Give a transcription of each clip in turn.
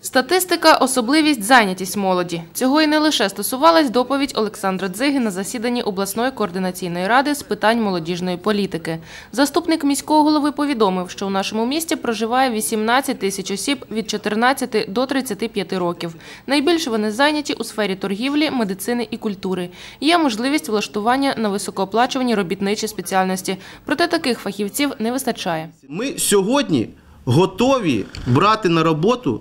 Статистика – особливість зайнятість молоді. Цього і не лише стосувалась доповідь Олександра Дзиги на засіданні обласної координаційної ради з питань молодіжної політики. Заступник міського голови повідомив, що у нашому місті проживає 18 тисяч осіб від 14 до 35 років. Найбільше вони зайняті у сфері торгівлі, медицини і культури. Є можливість влаштування на високооплачувані робітничі спеціальності. Проте таких фахівців не вистачає. Ми сьогодні готові брати на роботу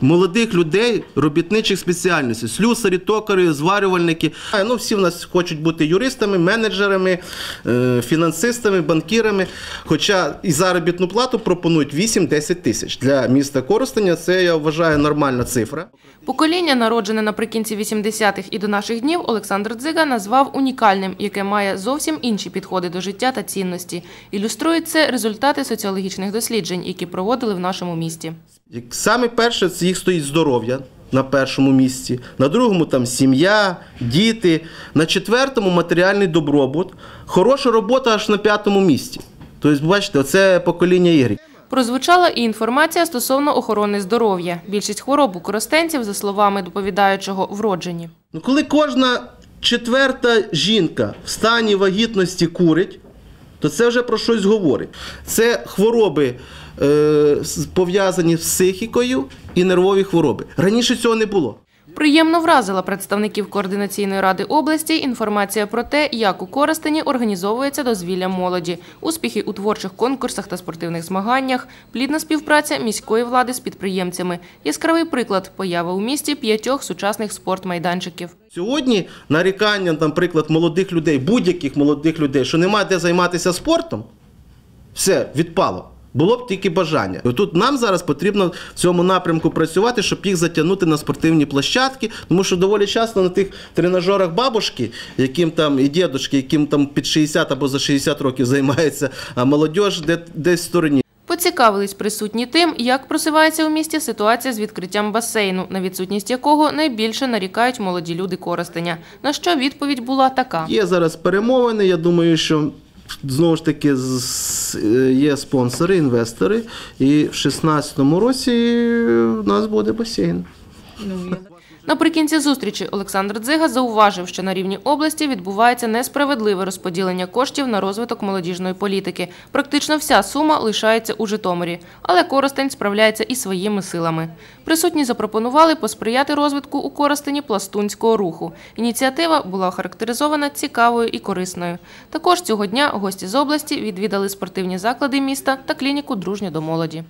молодих людей робітничих спеціальностей, слюсарі, токарі, зварювальники. Ну, всі в нас хочуть бути юристами, менеджерами, е, фінансистами, банкірами. Хоча і заробітну плату пропонують 8-10 тисяч. Для міста Коростеня це, я вважаю, нормальна цифра. Покоління, народжене наприкінці 80-х і до наших днів, Олександр Дзига назвав унікальним, яке має зовсім інші підходи до життя та цінності. Ілюструють це результати соціологічних досліджень, які проводили в нашому місті. Саме перше, це їх стоїть здоров'я на першому місці, на другому там сім'я, діти, на четвертому матеріальний добробут, хороша робота аж на п'ятому місці. Тобто, бачите, це покоління ігри. Прозвучала і інформація стосовно охорони здоров'я. Більшість хвороб у коростенців, за словами доповідаючого, вроджені. Ну, коли кожна четверта жінка в стані вагітності курить, то це вже про щось говорить. Це хвороби е, пов'язані з психікою і нервові хвороби. Раніше цього не було. Приємно вразила представників координаційної ради області інформація про те, як у Коростені організовується дозвілля молоді, успіхи у творчих конкурсах та спортивних змаганнях, плідна співпраця міської влади з підприємцями. Яскравий приклад появи у місті п'ятьох сучасних спортмайданчиків. Сьогодні нарікання, наприклад, молодих людей, будь-яких молодих людей, що немає де займатися спортом, все відпало. Було б тільки бажання. І Тут нам зараз потрібно в цьому напрямку працювати, щоб їх затягнути на спортивні площадки, тому що доволі часто на тих тренажерах бабушки, яким там і дідушки, яким там під 60 або за 60 років займаються, а молодь де, десь в стороні. Поцікавились присутні тим, як просувається у місті ситуація з відкриттям басейну, на відсутність якого найбільше нарікають молоді люди Коростеня. На що відповідь була така. Є зараз перемовини. Я думаю, що знову ж таки з- е, є спонсори, інвестори, і в 2016 році у нас буде басейн. Наприкінці зустрічі Олександр Дзига зауважив, що на рівні області відбувається несправедливе розподілення коштів на розвиток молодіжної політики. Практично вся сума лишається у Житомирі, але Коростень справляється і своїми силами. Присутні запропонували посприяти розвитку у Коростені пластунського руху. Ініціатива була охарактеризована цікавою і корисною. Також цього дня гості з області відвідали спортивні заклади міста та клініку «Дружня до молоді».